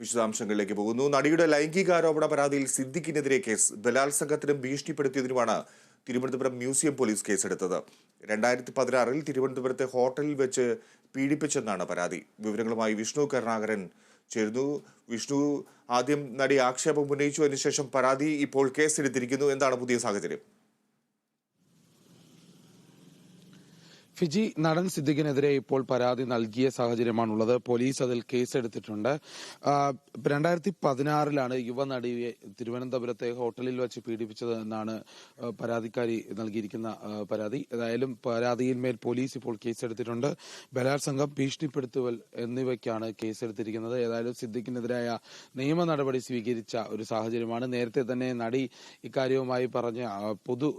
വിശദാംശങ്ങളിലേക്ക് പോകുന്നു. നടിയുടെ ലൈംഗികാരോപണ പരാതിയിൽ സിദ്ദിഖിനെതിരെ കേസ്. ബലാത്സംഗത്തിനും ഭീഷണിപ്പെടുത്തിയതിനുമാണ് തിരുവനന്തപുരം മ്യൂസിയം പോലീസ് കേസെടുത്തത്. രണ്ടായിരത്തി പതിനാറിൽ തിരുവനന്തപുരത്തെ ഹോട്ടലിൽ വെച്ച് പീഡിപ്പിച്ചെന്നാണ് പരാതി. വിവരങ്ങളുമായി വിഷ്ണു കരുണാകരൻ ചേരുന്നു. വിഷ്ണു ആദ്യം നടി ആക്ഷേപം ഉന്നയിച്ചു. അതിനുശേഷം പരാതി ഇപ്പോൾ കേസെടുത്തിരിക്കുന്നു. എന്താണ് പുതിയ സാഹചര്യം? ഫിജി നടൻ സിദ്ദിഖിനെതിരെ ഇപ്പോൾ പരാതി നൽകിയ സാഹചര്യമാണുള്ളത്. പോലീസ് അതിൽ കേസെടുത്തിട്ടുണ്ട്. രണ്ടായിരത്തി പതിനാറിലാണ് യുവനടിയെ തിരുവനന്തപുരത്തെ ഹോട്ടലിൽ വെച്ച് പീഡിപ്പിച്ചത് എന്നാണ് പരാതിക്കാരി നൽകിയിരിക്കുന്ന പരാതി. ഏതായാലും പരാതിയിന്മേൽ പോലീസ് ഇപ്പോൾ കേസെടുത്തിട്ടുണ്ട്. ബലാത്സംഗം ഭീഷണിപ്പെടുത്തുവൽ എന്നിവയ്ക്കാണ് കേസെടുത്തിരിക്കുന്നത്. ഏതായാലും സിദ്ദിഖിനെതിരായ നിയമ നടപടി സ്വീകരിച്ച ഒരു സാഹചര്യമാണ്. നേരത്തെ തന്നെ നടി ഇക്കാര്യവുമായി പറഞ്ഞ് പൊതു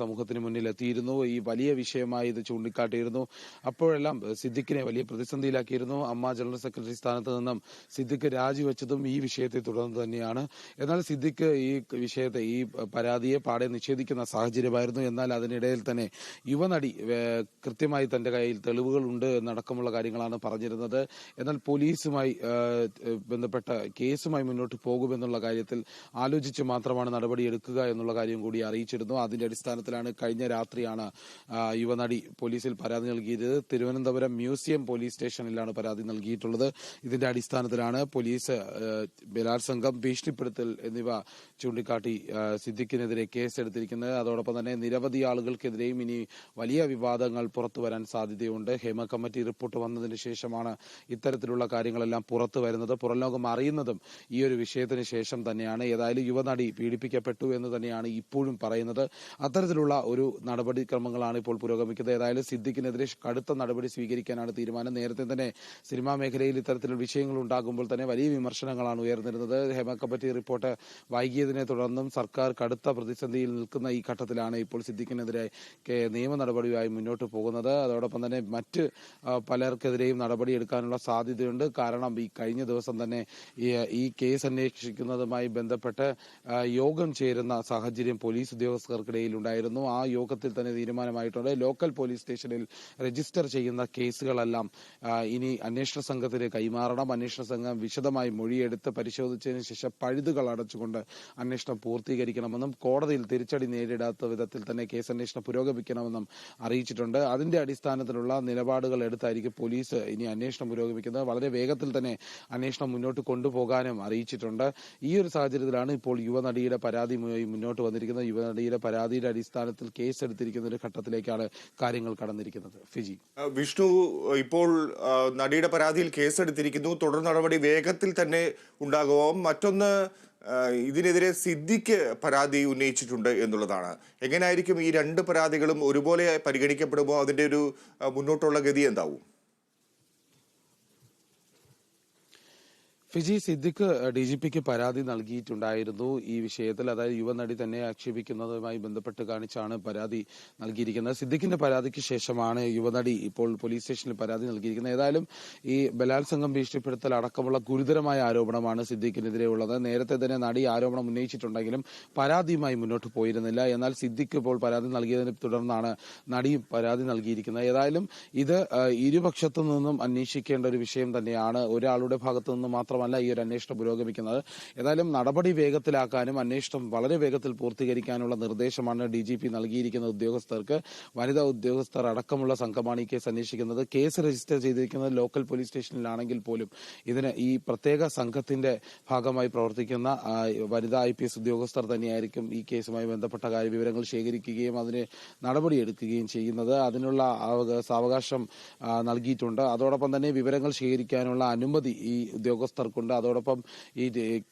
സമൂഹത്തിന് മുന്നിൽ എത്തിയിരുന്നു ഈ വലിയ വിഷയമായി ഇത് ചൂണ്ടിക്കാട്ടിയിരുന്നു. അപ്പോഴെല്ലാം സിദ്ദിഖിനെ വലിയ പ്രതിസന്ധിയിലാക്കിയിരുന്നു. അമ്മ ജനറൽ സെക്രട്ടറി സ്ഥാനത്ത് നിന്നും സിദ്ദിഖ് രാജിവെച്ചതും ഈ വിഷയത്തെ തുടർന്ന് തന്നെയാണ്. എന്നാൽ സിദ്ദിഖ് ഈ വിഷയത്തെ ഈ പരാതിയെ പാടെ നിഷേധിക്കുന്ന സാഹചര്യമായിരുന്നു. എന്നാൽ അതിനിടയിൽ തന്നെ യുവനടി കൃത്യമായി തന്റെ കയ്യിൽ തെളിവുകളുണ്ട് എന്നടക്കമുള്ള കാര്യങ്ങളാണ് പറഞ്ഞിരുന്നത്. എന്നാൽ പോലീസുമായി ബന്ധപ്പെട്ട കേസുമായി മുന്നോട്ട് പോകുമെന്നുള്ള കാര്യത്തിൽ ആലോചിച്ച് മാത്രമാണ് നടപടി എടുക്കുക എന്നുള്ള കാര്യം കൂടി അറിയിച്ചിരുന്നു. അതിന്റെ അടിസ്ഥാനത്തിലാണ് കഴിഞ്ഞ രാത്രിയാണ് യുവനടി പോലീസിൽ പരാതി നൽകിയത്. തിരുവനന്തപുരം മ്യൂസിയം പോലീസ് സ്റ്റേഷനിലാണ് പരാതി നൽകിയിട്ടുള്ളത്. ഇതിന്റെ അടിസ്ഥാനത്തിലാണ് പോലീസ് ബലാത്സംഗം ഭീഷണിപ്പെടുത്തൽ എന്നിവ ചൂണ്ടിക്കാട്ടി സിദ്ദിഖിനെതിരെ കേസെടുത്തിരിക്കുന്നത്. അതോടൊപ്പം തന്നെ നിരവധി ആളുകൾക്കെതിരെയും ഇനി വലിയ വിവാദങ്ങൾ പുറത്തു വരാൻ സാധ്യതയുണ്ട്. ഹേമ കമ്മിറ്റി റിപ്പോർട്ട് വന്നതിന് ശേഷമാണ് ഇത്തരത്തിലുള്ള കാര്യങ്ങളെല്ലാം പുറത്തു വരുന്നത്. പുറംലോകം അറിയുന്നതും ഈ ഒരു വിഷയത്തിന് ശേഷം തന്നെയാണ്. ഏതായാലും യുവനടി പീഡിപ്പിക്കപ്പെട്ടു എന്ന് തന്നെയാണ് ഇപ്പോഴും പറയുന്നത്. അത്തരത്തിലുള്ള ഒരു നടപടിക്രമങ്ങളാണ് ഇപ്പോൾ പുരോഗമിക്കുന്നത്. ഏതായാലും സിദ്ദിഖിനെതിരെ കടുത്ത നടപടി സ്വീകരിക്കാനാണ് തീരുമാനം. നേരത്തെ തന്നെ സിനിമാ മേഖലയിൽ ഇത്തരത്തിലുള്ള വിഷയങ്ങൾ ഉണ്ടാകുമ്പോൾ തന്നെ വലിയ വിമർശനങ്ങളാണ് ഉയർന്നിരുന്നത്. ഹേമ കമ്മിറ്റി റിപ്പോർട്ട് വൈകിയതിനെ തുടർന്നും സർക്കാർ കടുത്ത പ്രതിസന്ധിയിൽ നിൽക്കുന്ന ഈ ഘട്ടത്തിലാണ് ഇപ്പോൾ സിദ്ദിഖിനെതിരെ നിയമ നടപടിയുമായി മുന്നോട്ട് പോകുന്നത്. അതോടൊപ്പം തന്നെ മറ്റ് പലർക്കെതിരെയും നടപടിയെടുക്കാനുള്ള സാധ്യതയുണ്ട്. കാരണം ഈ കഴിഞ്ഞ ദിവസം തന്നെ ഈ കേസ് അന്വേഷിക്കുന്നതുമായി ബന്ധപ്പെട്ട് യോഗം ചേരുന്ന സാഹചര്യം പോലീസ് ഉദ്യോഗസ്ഥർക്കിടയിൽ ഉണ്ടായിരുന്നു. ആ യോഗത്തിൽ തന്നെ തീരുമാനമായിട്ടുണ്ട്. ലോക്കൽ പോലീസ് സ്റ്റേഷനിൽ രജിസ്റ്റർ ചെയ്യുന്ന കേസുകളെല്ലാം ഇനി അന്വേഷണ സംഘത്തിന് കൈമാറണം. അന്വേഷണ സംഘം വിശദമായി മൊഴിയെടുത്ത് പരിശോധിച്ചതിന് ശേഷം പഴുതുകൾ അടച്ചുകൊണ്ട് അന്വേഷണം പൂർത്തീകരിക്കണമെന്നും കോടതിയിൽ തിരിച്ചടി നേരിടാത്ത വിധത്തിൽ തന്നെ കേസ് അന്വേഷണം പുരോഗമിക്കണമെന്നും അറിയിച്ചിട്ടുണ്ട്. അതിന്റെ അടിസ്ഥാനത്തിലുള്ള നിലപാടുകൾ എടുത്തായിരിക്കും പോലീസ് ഇനി അന്വേഷണം പുരോഗമിക്കുന്നത്. വളരെ വേഗത്തിൽ തന്നെ അന്വേഷണം മുന്നോട്ട് കൊണ്ടുപോകാനും അറിയിച്ചിട്ടുണ്ട്. ഈ ഒരു സാഹചര്യത്തിലാണ് ഇപ്പോൾ യുവനടിയുടെ പരാതി മുന്നോട്ട് വന്നിരിക്കുന്നത്. യുവനടിയുടെ പരാതിയുടെ അടിസ്ഥാനത്തിൽ കേസ് എടുത്തിരിക്കുന്ന ഒരു ഘട്ടത്തിലേക്കാണ് കാര്യങ്ങൾ കടന്നിരിക്കുന്നത് ഫിജി. വിഷ്ണു ഇപ്പോൾ നടിയുടെ പരാതിയിൽ കേസെടുത്തിരിക്കുന്നു. തുടർ നടപടി വേഗത്തിൽ തന്നെ ഉണ്ടാകുമോ മറ്റൊന്ന് ഇതിനെതിരെ സിദ്ദിഖ് പരാതി ഉന്നയിച്ചിട്ടുണ്ട് എന്നുള്ളതാണ്. എങ്ങനെയായിരിക്കും ഈ രണ്ട് പരാതികളും ഒരുപോലെ പരിഗണിക്കപ്പെടുമോ? അതിന്റെ ഒരു മുന്നോട്ടുള്ള ഗതി എന്താവും? ഫിജി സിദ്ദിഖ് ഡി ജി പിക്ക് പരാതി നൽകിയിട്ടുണ്ടായിരുന്നു ഈ വിഷയത്തിൽ. അതായത് യുവനടി തന്നെ ആക്ഷേപിക്കുന്നതുമായി ബന്ധപ്പെട്ട് കാണിച്ചാണ് പരാതി നൽകിയിരിക്കുന്നത്. സിദ്ദിഖിന്റെ പരാതിക്ക് ശേഷമാണ് യുവനടി ഇപ്പോൾ പോലീസ് സ്റ്റേഷനിൽ പരാതി നൽകിയിരിക്കുന്നത്. ഏതായാലും ഈ ബലാത്സംഗം ഭീഷണിപ്പെടുത്തൽ അടക്കമുള്ള ഗുരുതരമായ ആരോപണമാണ് സിദ്ദിഖിനെതിരെ ഉള്ളത് നേരത്തെ തന്നെ നടി ആരോപണം ഉന്നയിച്ചിട്ടുണ്ടെങ്കിലും പരാതിയുമായി മുന്നോട്ട് പോയിരുന്നില്ല. എന്നാൽ സിദ്ദിഖ് ഇപ്പോൾ പരാതി നൽകിയതിനെ തുടർന്നാണ് നടിയും പരാതി നൽകിയിരിക്കുന്നത്. ഏതായാലും ഇത് ഇരുപക്ഷത്തു നിന്നും അന്വേഷിക്കേണ്ട ഒരു വിഷയം തന്നെയാണ്. ഒരാളുടെ ഭാഗത്തു നിന്ന് മാത്രമല്ല ഈ ഒരു അന്വേഷണം പുരോഗമിക്കുന്നത്. ഏതായാലും നടപടി വേഗത്തിലാക്കാനും അന്വേഷണം വളരെ വേഗത്തിൽ പൂർത്തീകരിക്കാനുള്ള നിർദ്ദേശമാണ് ഡി ജി പി നൽകിയിരിക്കുന്ന ഉദ്യോഗസ്ഥർക്ക്. വനിതാ ഉദ്യോഗസ്ഥർ അടക്കമുള്ള സംഘമാണ് ഈ കേസ് അന്വേഷിക്കുന്നത്. കേസ് രജിസ്റ്റർ ചെയ്തിരിക്കുന്നത് ലോക്കൽ പോലീസ് സ്റ്റേഷനിലാണെങ്കിൽ പോലും ഇതിന് ഈ പ്രത്യേക സംഘത്തിന്റെ ഭാഗമായി പ്രവർത്തിക്കുന്ന വനിതാ ഐ പി എസ് ഉദ്യോഗസ്ഥർ തന്നെയായിരിക്കും ഈ കേസുമായി ബന്ധപ്പെട്ട കാര്യ വിവരങ്ങൾ ശേഖരിക്കുകയും അതിന് നടപടിയെടുക്കുകയും ചെയ്യുന്നത്. അതിനുള്ള അവകാശം നൽകിയിട്ടുണ്ട്. അതോടൊപ്പം തന്നെ വിവരങ്ങൾ ശേഖരിക്കാനുള്ള അനുമതി ഈ ഉദ്യോഗസ്ഥർക്കുണ്ട് അതോടൊപ്പം ഈ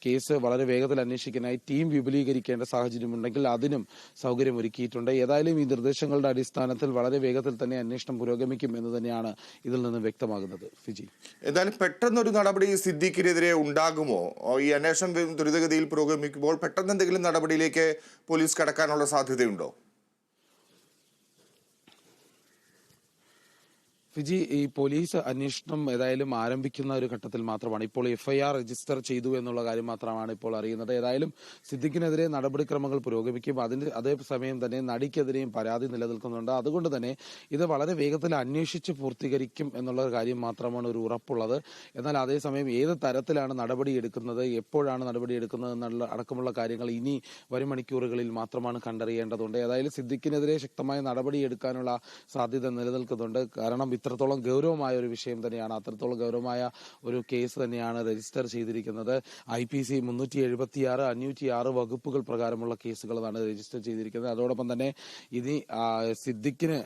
കേസ് വളരെ വേഗത്തിൽ അന്വേഷിക്കാനായി ടീം വിപുലീകരിക്കേണ്ട സാഹചര്യമുണ്ടെങ്കിൽ അതിനും സൗകര്യമൊരുക്കിയിട്ടുണ്ട്. ഏതായാലും ഈ നിർദ്ദേശങ്ങളുടെ അടിസ്ഥാനത്തിൽ വളരെ വേഗത്തിൽ തന്നെ അന്വേഷണം പുരോഗമിക്കും എന്ന് തന്നെയാണ് ഇതിൽ നിന്ന് വ്യക്തമാകുന്നത്. ഫിജി. എന്തായാലും പെട്ടെന്നൊരു നടപടി സിദ്ദിഖിനെതിരെ ഉണ്ടാകുമോ? ഈ അന്വേഷണം ദുരിതഗതിയിൽ പുരോഗമിക്കുമ്പോൾ പെട്ടെന്ന് എന്തെങ്കിലും നടപടിയിലേക്ക് പോലീസ് കടക്കാനുള്ള സാധ്യതയുണ്ടോ? ഫിജി ഈ പോലീസ് അന്വേഷണം ഏതായാലും ആരംഭിക്കുന്ന ഒരു ഘട്ടത്തിൽ മാത്രമാണ്. ഇപ്പോൾ എഫ്ഐആർ രജിസ്റ്റർ ചെയ്തു എന്നുള്ള കാര്യം മാത്രമാണ് ഇപ്പോൾ അറിയുന്നത്. ഏതായാലും സിദ്ദിഖിനെതിരെ നടപടിക്രമങ്ങൾ പുരോഗമിക്കും. അതിന് അതേസമയം തന്നെ നടിക്കെതിരെയും പരാതി നിലനിൽക്കുന്നുണ്ട്. അതുകൊണ്ട് തന്നെ ഇത് വളരെ വേഗത്തിൽ അന്വേഷിച്ച് പൂർത്തീകരിക്കും എന്നുള്ള കാര്യം മാത്രമാണ് ഒരു ഉറപ്പുള്ളത്. എന്നാൽ അതേസമയം ഏത് തരത്തിലാണ് നടപടി എടുക്കുന്നത് എപ്പോഴാണ് നടപടി എടുക്കുന്നത് എന്നുള്ള അടക്കമുള്ള കാര്യങ്ങൾ ഇനി വരും മണിക്കൂറുകളിൽ മാത്രമാണ് കണ്ടറിയേണ്ടതുണ്ട്. ഏതായാലും സിദ്ദിഖിനെതിരെ ശക്തമായ നടപടി എടുക്കാനുള്ള സാധ്യത നിലനിൽക്കുന്നുണ്ട്. കാരണം ഇത്രത്തോളം ഗൗരവമായ ഒരു വിഷയം തന്നെയാണ് അത്രത്തോളം ഗൗരവമായ ഒരു കേസ് തന്നെയാണ് രജിസ്റ്റർ ചെയ്തിരിക്കുന്നത്. ഐ പി സി മുന്നൂറ്റി എഴുപത്തി ആറ് അഞ്ഞൂറ്റി ആറ് വകുപ്പുകൾ പ്രകാരമുള്ള കേസുകളാണ് രജിസ്റ്റർ ചെയ്തിരിക്കുന്നത്. അതോടൊപ്പം തന്നെ ഇനി സിദ്ദിഖിന്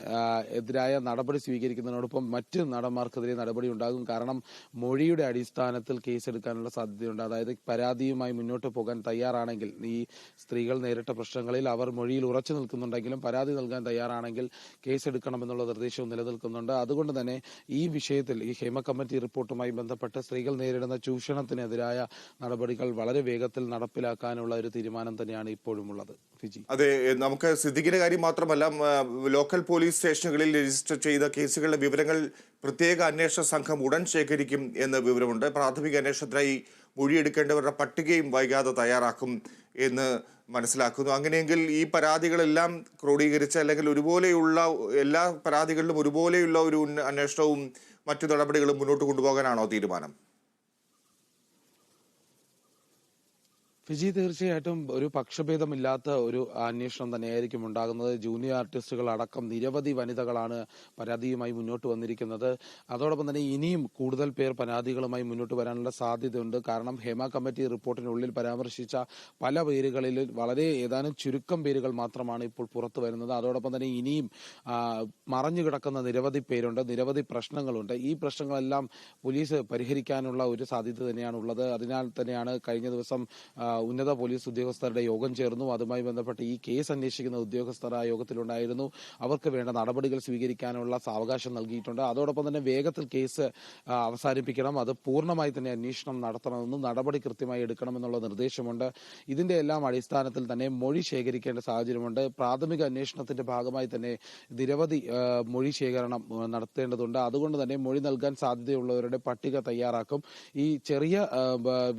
എതിരായ നടപടി സ്വീകരിക്കുന്നതിനോടൊപ്പം മറ്റ് നടന്മാർക്കെതിരെ നടപടി ഉണ്ടാകും. കാരണം മൊഴിയുടെ അടിസ്ഥാനത്തിൽ കേസെടുക്കാനുള്ള സാധ്യതയുണ്ട്. അതായത് പരാതിയുമായി മുന്നോട്ട് പോകാൻ തയ്യാറാണെങ്കിൽ ഈ സ്ത്രീകൾ നേരിട്ട പ്രശ്നങ്ങളിൽ അവർ മൊഴിയിൽ ഉറച്ചു നിൽക്കുന്നുണ്ടെങ്കിലും പരാതി നൽകാൻ തയ്യാറാണെങ്കിൽ കേസെടുക്കണമെന്നുള്ള നിർദ്ദേശവും നിലനിൽക്കുന്നുണ്ട്. അതുകൊണ്ട് തന്നെ ഈ വിഷയത്തിൽ ഈ ഹേമ കമ്മിറ്റി റിപ്പോർട്ടുമായി ബന്ധപ്പെട്ട് സ്ത്രീകൾ നേരിടുന്ന ചൂഷണത്തിനെതിരായ നടപടികൾ വളരെ വേഗത്തിൽ നടപ്പിലാക്കാനുള്ള ഒരു തീരുമാനം തന്നെയാണ് ഇപ്പോഴും ഉള്ളത് അതെ നമുക്ക് സിദ്ദിഖിന്റെ കാര്യം മാത്രമല്ല ലോക്കൽ പോലീസ് സ്റ്റേഷനുകളിൽ രജിസ്റ്റർ ചെയ്ത കേസുകളുടെ വിവരങ്ങൾ പ്രത്യേക അന്വേഷണ സംഘം ഉടൻ ശേഖരിക്കും എന്ന വിവരമുണ്ട്. പ്രാഥമിക അന്വേഷണത്തിനായി മൊഴിയെടുക്കേണ്ടവരുടെ പട്ടികയും വൈകാതെ തയ്യാറാക്കും എന്ന് മനസ്സിലാക്കുന്നു. അങ്ങനെയെങ്കിൽ ഈ പരാതികളെല്ലാം ക്രോഡീകരിച്ച് അല്ലെങ്കിൽ ഒരുപോലെയുള്ള എല്ലാ പരാതികളിലും ഒരുപോലെയുള്ള ഒരു അന്വേഷണവും മറ്റു നടപടികളും മുന്നോട്ട് കൊണ്ടുപോകാനാണോ തീരുമാനം? ഫിജി തീർച്ചയായിട്ടും ഒരു പക്ഷഭേദമില്ലാത്ത ഒരു അന്വേഷണം തന്നെയായിരിക്കും ഉണ്ടാകുന്നത്. ജൂനിയർ ആർട്ടിസ്റ്റുകൾ അടക്കം നിരവധി വനിതകളാണ് പരാതിയുമായി മുന്നോട്ട് വന്നിരിക്കുന്നത്. അതോടൊപ്പം തന്നെ ഇനിയും കൂടുതൽ പേർ പരാതികളുമായി മുന്നോട്ട് വരാനുള്ള സാധ്യതയുണ്ട്. കാരണം ഹേമ കമ്മിറ്റി റിപ്പോർട്ടിനുള്ളിൽ പരാമർശിച്ച പല പേരുകളിൽ വളരെ ഏതാനും ചുരുക്കം പേരുകൾ മാത്രമാണ് ഇപ്പോൾ പുറത്തു വരുന്നത്. അതോടൊപ്പം തന്നെ ഇനിയും മറഞ്ഞു കിടക്കുന്ന നിരവധി പേരുണ്ട്. നിരവധി പ്രശ്നങ്ങളുണ്ട്. ഈ പ്രശ്നങ്ങളെല്ലാം പോലീസ് പരിഹരിക്കാനുള്ള ഒരു സാധ്യത തന്നെയാണ് ഉള്ളത് അതിനാൽ തന്നെയാണ് കഴിഞ്ഞ ദിവസം ഉന്നത പോലീസ് ഉദ്യോഗസ്ഥരുടെ യോഗം ചേർന്നു. അതുമായി ബന്ധപ്പെട്ട് ഈ കേസ് അന്വേഷിക്കുന്ന ഉദ്യോഗസ്ഥർ ആ യോഗത്തിലുണ്ടായിരുന്നു. അവർക്ക് വേണ്ട നടപടികൾ സ്വീകരിക്കാനുള്ള സാവകാശം നൽകിയിട്ടുണ്ട്. അതോടൊപ്പം തന്നെ വേഗത്തിൽ കേസ് അവസാനിപ്പിക്കണം. അത് പൂർണമായി തന്നെ അന്വേഷണം നടത്തണമെന്നും നടപടി കൃത്യമായി എടുക്കണമെന്നുള്ള നിർദ്ദേശമുണ്ട്. ഇതിന്റെ എല്ലാം അടിസ്ഥാനത്തിൽ തന്നെ മൊഴി ശേഖരിക്കേണ്ട സാഹചര്യമുണ്ട്. പ്രാഥമിക അന്വേഷണത്തിന്റെ ഭാഗമായി തന്നെ നിരവധി മൊഴി ശേഖരണം നടത്തേണ്ടതുണ്ട്. അതുകൊണ്ട് തന്നെ മൊഴി നൽകാൻ സാധ്യതയുള്ളവരുടെ പട്ടിക തയ്യാറാക്കും. ഈ ചെറിയ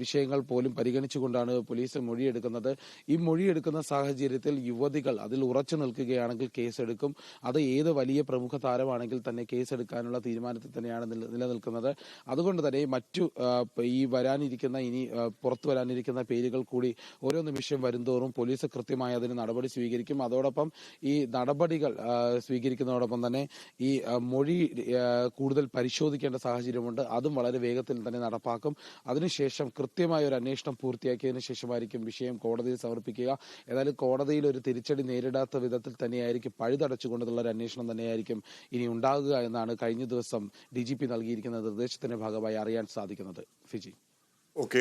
വിഷയങ്ങൾ പോലും പരിഗണിച്ചുകൊണ്ടാണ് പോലീസ് മൊഴിയെടുക്കുന്നത്. ഈ മൊഴിയെടുക്കുന്ന സാഹചര്യത്തിൽ യുവതികൾ അതിൽ ഉറച്ചു നിൽക്കുകയാണെങ്കിൽ കേസെടുക്കും. അത് ഏത് വലിയ പ്രമുഖ താരമാണെങ്കിൽ തന്നെ കേസെടുക്കാനുള്ള തീരുമാനത്തിൽ തന്നെയാണ് നിലനിൽക്കുന്നത്. അതുകൊണ്ട് തന്നെ മറ്റു ഈ വരാനിരിക്കുന്ന ഇനി പുറത്തു വരാനിരിക്കുന്ന പേരുകൾ കൂടി ഓരോ നിമിഷം വരുന്തോറും പോലീസ് കൃത്യമായി അതിന് നടപടി സ്വീകരിക്കും. അതോടൊപ്പം ഈ നടപടികൾ സ്വീകരിക്കുന്നതോടൊപ്പം തന്നെ ഈ മൊഴി കൂടുതൽ പരിശോധിക്കേണ്ട സാഹചര്യമുണ്ട്. അതും വളരെ വേഗത്തിൽ തന്നെ നടപ്പാക്കും. അതിനുശേഷം കൃത്യമായ ഒരു അന്വേഷണം പൂർത്തിയാക്കിയതിനു ശേഷമായിരിക്കും വിഷയം കോടതിയിൽ സമർപ്പിക്കുക. ഏതായാലും കോടതിയിൽ ഒരു തിരിച്ചടി നേരിടാത്ത വിധത്തിൽ തന്നെയായിരിക്കും പഴുതടച്ചുകൊണ്ടുള്ള ഒരു അന്വേഷണം തന്നെയായിരിക്കും ഇനി ഉണ്ടാകുക എന്നാണ് കഴിഞ്ഞ ദിവസം ഡി നൽകിയിരിക്കുന്ന നിർദ്ദേശത്തിന്റെ ഭാഗമായി അറിയാൻ സാധിക്കുന്നത്. ഫിജി. ഓക്കെ